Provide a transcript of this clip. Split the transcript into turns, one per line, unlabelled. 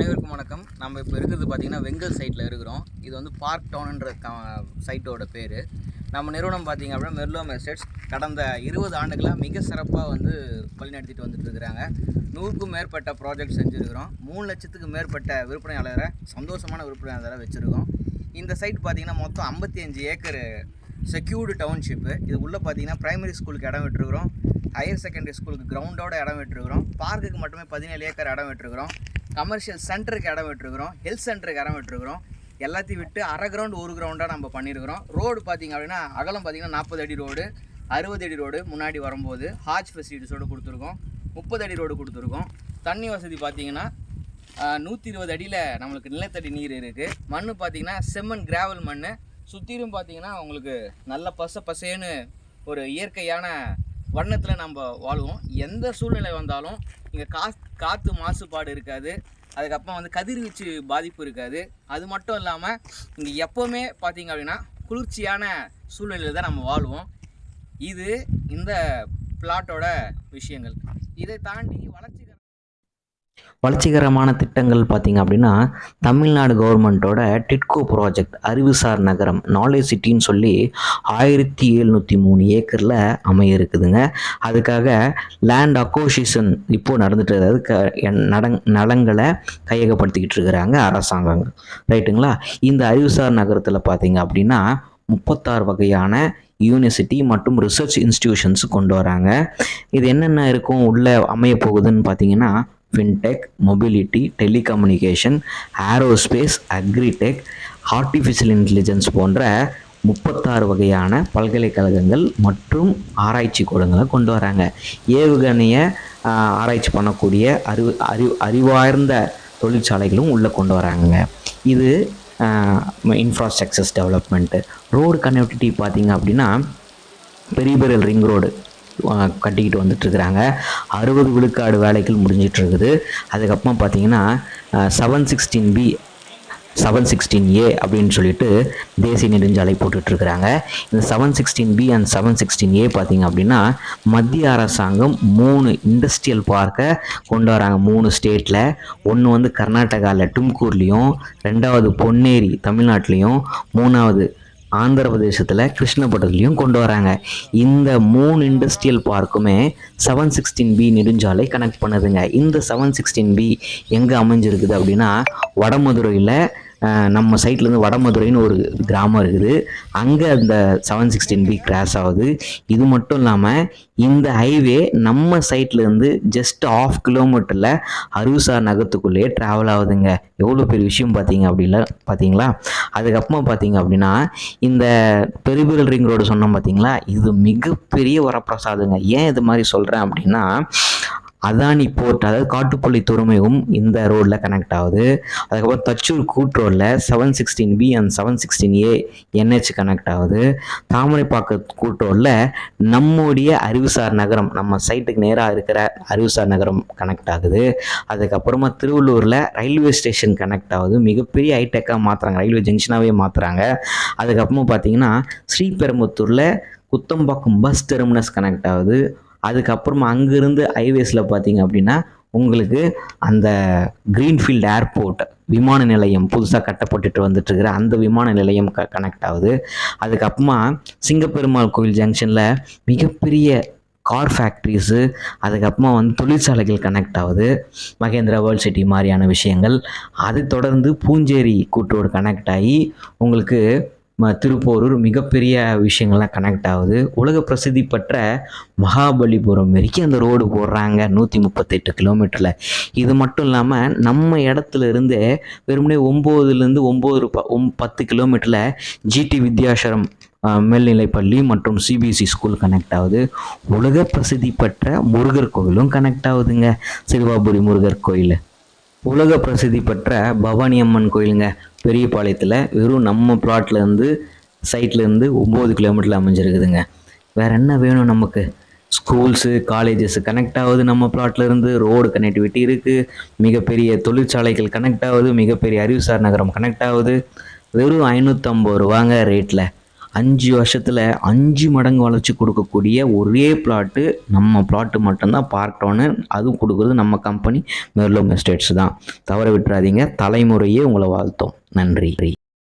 அனைவருக்கும் வணக்கம். நம்ம இப்போ இருக்கிறது பார்த்திங்கன்னா வெங்கல் சைட்டில் இருக்கிறோம். இது வந்து பார்க் டவுன்ன்ற க சைட்டோட பேர். நம்ம நிறுவனம் பார்த்திங்க அப்படின்னா மெர்லோம் எஸ்டேட்ஸ். கடந்த இருபது ஆண்டுகளாக மிக சிறப்பாக வந்து வழிநடத்திட்டு வந்துட்டுருக்கிறாங்க நூறுக்கும் மேற்பட்ட ப்ராஜெக்ட் செஞ்சுருக்கிறோம். மூணு லட்சத்துக்கு மேற்பட்ட விற்பனையாளரை சந்தோஷமான விற்பனையாளரை வச்சுருக்கோம். இந்த சைட் பார்த்திங்கன்னா மொத்தம் ஐம்பத்தி அஞ்சு ஏக்கர் செக்யூர்டு டவுன்ஷிப்பு இது உள்ளே பார்த்தீங்கன்னா ப்ரைமரி ஸ்கூலுக்கு இடம் விட்டுருக்குறோம். ஹையர் செகண்டரி ஸ்கூலுக்கு கிரவுண்டோட இடம் விட்டுருக்குறோம். பார்க்குக்கு மட்டுமே பதினேழு ஏக்கர் இடம் விட்டுருக்குறோம். கமர்ஷியல் சென்டருக்கு இடம் விட்டுருக்குறோம். ஹெல்த் சென்டருக்கு இடம் விட்டுருக்குறோம். எல்லாத்தையும் விட்டு அரை கிரவுண்ட் ஒரு கிரவுண்டாக நம்ம பண்ணியிருக்கிறோம். ரோடு பார்த்தீங்க அப்படின்னா அகலம் பார்த்தீங்கன்னா நாற்பது அடி ரோடு அறுபது அடி ரோடு முன்னாடி வரும்போது ஹாஜ் ஃபெசிலிட்டிஸோடு கொடுத்துருக்கோம். முப்பது அடி ரோடு கொடுத்துருக்கோம். தண்ணி வசதி பார்த்தீங்கன்னா நூற்றி இருபது அடியில் நம்மளுக்கு நிலத்தடி நீர் இருக்குது மண் பார்த்தீங்கன்னா செம்மண் கிராவல் மண் சுற்றிலும் பார்த்தீங்கன்னா உங்களுக்கு நல்ல பச பசேன்னு ஒரு இயற்கையான வண்ணத்தில் நம்ம வாழ்வோம். எந்த சூழ்நிலை வந்தாலும் இங்கே கா காற்று மாசுபாடு இருக்காது. அதுக்கப்புறம் வந்து கதிர்வீச்சு பாதிப்பு இருக்காது. அது மட்டும் இல்லாமல் இங்கே எப்போவுமே பார்த்தீங்க அப்படின்னா குளிர்ச்சியான சூழ்நிலையில் தான் நம்ம வாழ்வோம். இது இந்த பிளாட்டோட விஷயங்கள். இதை தாண்டி வளர்ச்சி
வளர்ச்சிகரமான திட்டங்கள் பார்த்திங்க அப்படின்னா தமிழ்நாடு கவர்மெண்ட்டோட டிட்கோ ப்ராஜெக்ட் அறிவுசார் நகரம் நாலேஜ் சிட்டின்னு சொல்லி ஆயிரத்தி எழுநூற்றி மூணு ஏக்கரில் அமைய இருக்குதுங்க அதுக்காக லேண்ட் அக்கோசிஷன் இப்போது நடந்துட்டு அதாவது க என் நடங் நலங்களை கையகப்படுத்திக்கிட்டு இருக்கிறாங்க அரசாங்கம். ரைட்டுங்களா? இந்த அறிவுசார் நகரத்தில் பார்த்தீங்க அப்படின்னா முப்பத்தாறு வகையான யூனிவர்சிட்டி மற்றும் ரிசர்ச் இன்ஸ்டிடியூஷன்ஸ் கொண்டு வராங்க. இது என்னென்ன இருக்கும்? உள்ளே அமைய போகுதுன்னு பார்த்தீங்கன்னா fintech mobility telecommunication aerospace agritech artificial intelligence போன்ற முப்பத்தாறு வகையான பல்கலைக்கழகங்கள் மற்றும் ஆராய்ச்சி கூடங்களை கொண்டு வராங்க. ஏவுகணையை ஆராய்ச்சி பண்ணக்கூடிய அறிவு அறிவு அறிவார்ந்த தொழிற்சாலைகளும் உள்ளே கொண்டு வராங்க இது இன்ஃப்ராஸ்ட்ரக்சர்ஸ் டெவலப்மெண்ட்டு ரோடு கனெக்டிவிட்டி பார்த்திங்க அப்படின்னா பெரிய பெரிய ரிங் ரோடு கட்டிக்கிட்டு வந்துட்டுருக்குறாங்க. அறுபது விழுக்காடு வேலைகள் முடிஞ்சிட்டு இருக்குது அதுக்கப்புறம் பார்த்தீங்கன்னா seven sixteen B seven sixteen A அப்படின்னு சொல்லிட்டு தேசிய நெடுஞ்சாலை போட்டுட்ருக்குறாங்க இந்த seven sixteen B and seven sixteen A பார்த்தீங்க அப்படின்னா மத்திய அரசாங்கம் மூணு இண்டஸ்ட்ரியல் பார்க்கை கொண்டு வராங்க. மூணு ஸ்டேட்டில் ஒன்று வந்து கர்நாடகாவில் டும்கூர்லேயும் ரெண்டாவது பொன்னேரி தமிழ்நாட்டிலையும் மூணாவது ஆந்திர பிரதேசத்தில் கிருஷ்ணபட்டத்துலேயும் கொண்டு வராங்க. இந்த மூணு இண்டஸ்ட்ரியல் பார்க்குமே செவன் சிக்ஸ்டீன் பி நெடுஞ்சாலை கனெக்ட் பண்ணுதுங்க. இந்த செவன் சிக்ஸ்டீன் பி எங்கே அமைஞ்சிருக்குது அப்படின்னா வடமதுரையில் நம்ம சைட்லேருந்து வடமதுரைன்னு ஒரு கிராமம் இருக்குது. அங்கே அந்த செவன் சிக்ஸ்டீன் பி கிராஸ் ஆகுது. இது மட்டும் இல்லாமல் இந்த ஹைவே நம்ம சைட்லேருந்து ஜஸ்ட் ஆஃப் கிலோமீட்டரில் அருசார் நகரத்துக்குள்ளேயே ட்ராவல் ஆகுதுங்க. எவ்வளோ பெரிய விஷயம் பார்த்தீங்க அப்படின்னா பார்த்தீங்களா? அதுக்கப்புறமா பார்த்தீங்க அப்படின்னா இந்த பெருபிரல் ரிங் ரோடு சொன்னோம் பார்த்தீங்களா? இது மிகப்பெரிய வரப்பிரசாதங்க. ஏன் இது மாதிரி சொல்கிறேன் அப்படின்னா அதானி போர்ட் அதாவது காட்டுப்பள்ளி துறைமுகம் இந்த ரோடில் கனெக்ட் ஆகுது. அதுக்கப்புறம் Thachur கூட்ரோடில் seven sixteen B and seven sixteen A NH connect ஆகுது. தாமரைப்பாக்க கூட் ரோடில் நம்முடைய அறிவுசார் நகரம் நம்ம சைட்டுக்கு நேராக இருக்கிற அறிவுசார் நகரம் கனெக்ட் ஆகுது. அதுக்கப்புறமா திருவள்ளூரில் ரயில்வே ஸ்டேஷன் கனெக்ட் ஆகுது. மிகப்பெரிய ஹைடெக்காக மாற்றுறாங்க ரயில்வே ஜங்ஷனாகவே மாற்றுறாங்க அதுக்கப்புறமா பார்த்தீங்கன்னா ஸ்ரீபெரும்புத்தூரில் குத்தம்பாக்கம் பஸ் டெர்மினஸ் கனெக்ட் ஆகுது. அதுக்கப்புறமா அங்கேருந்து ஹைவேஸில் பார்த்தீங்க அப்படின்னா உங்களுக்கு அந்த க்ரீன்ஃபீல்டு ஏர்போர்ட் விமான நிலையம் புதுசாக கட்டப்பட்டுட்டு வந்துட்டுருக்கிற அந்த விமான நிலையம் க கனெக்ட் ஆகுது. அதுக்கப்புறமா சிங்கப்பெருமாள் கோவில் ஜங்ஷனில் மிகப்பெரிய கார் ஃபேக்ட்ரிஸு அதுக்கப்புறமா வந்து தொழிற்சாலைகள் கனெக்ட் ஆகுது. மகேந்திரா வேர்ல்ட் சிட்டி மாதிரியான விஷயங்கள். அது தொடர்ந்து பூஞ்சேரி கூட்டோடு கனெக்ட் ஆகி உங்களுக்கு திருப்போரூர் மிகப்பெரிய விஷயங்கள்லாம் கனெக்ட் ஆகுது. உலக பிரசித்தி பெற்ற மகாபலிபுரம் வரைக்கும் அந்த ரோடு போடுறாங்க நூற்றி முப்பத்தெட்டு கிலோமீட்டரில் இது மட்டும் இல்லாமல் நம்ம இடத்துலேருந்து வெறுமனே ஒம்போதுலேருந்து ஒம்பது ப ஒம் பத்து கிலோமீட்டரில் ஜிடி வித்யாசரம் மேல்நிலைப்பள்ளி மற்றும் சிபிஎஸ்சி ஸ்கூல் கனெக்ட் ஆகுது. உலக பிரசித்தி பெற்ற முருகர் கோவிலும் கனெக்ட் ஆகுதுங்க. சிறுவாபுரி முருகர் கோயில். உலக பிரசித்தி பெற்ற பவானி அம்மன் கோயிலுங்க பெரியபாளையத்தில் வெறும் நம்ம பிளாட்லேருந்து சைட்லேருந்து ஒம்பது கிலோமீட்டரில் அமைஞ்சிருக்குதுங்க. வேறு என்ன வேணும் நமக்கு? ஸ்கூல்ஸு காலேஜஸ் கனெக்ட் ஆகுது நம்ம பிளாட்லேருந்து ரோடு கனெக்டிவிட்டி இருக்குது மிகப்பெரிய தொழிற்சாலைகள் கனெக்ட் ஆகுது மிகப்பெரிய அறிவுசார் நகரம் கனெக்ட் ஆகுது. வெறும் ஐநூற்றம்பது ரூபாங்க ரேட்டில் அஞ்சு வருஷத்தில் அஞ்சு மடங்கு வளர்ச்சி கொடுக்கக்கூடிய ஒரே பிளாட்டு நம்ம பிளாட்டு மட்டும்தான் பார்க் அதுவும் கொடுக்குறது நம்ம கம்பெனி மெர்லோங் எஸ்டேட்ஸ் தான். தவற விட்டுறாதீங்க. தலைமுறையே உங்களை வாழ்த்தும். நன்றி.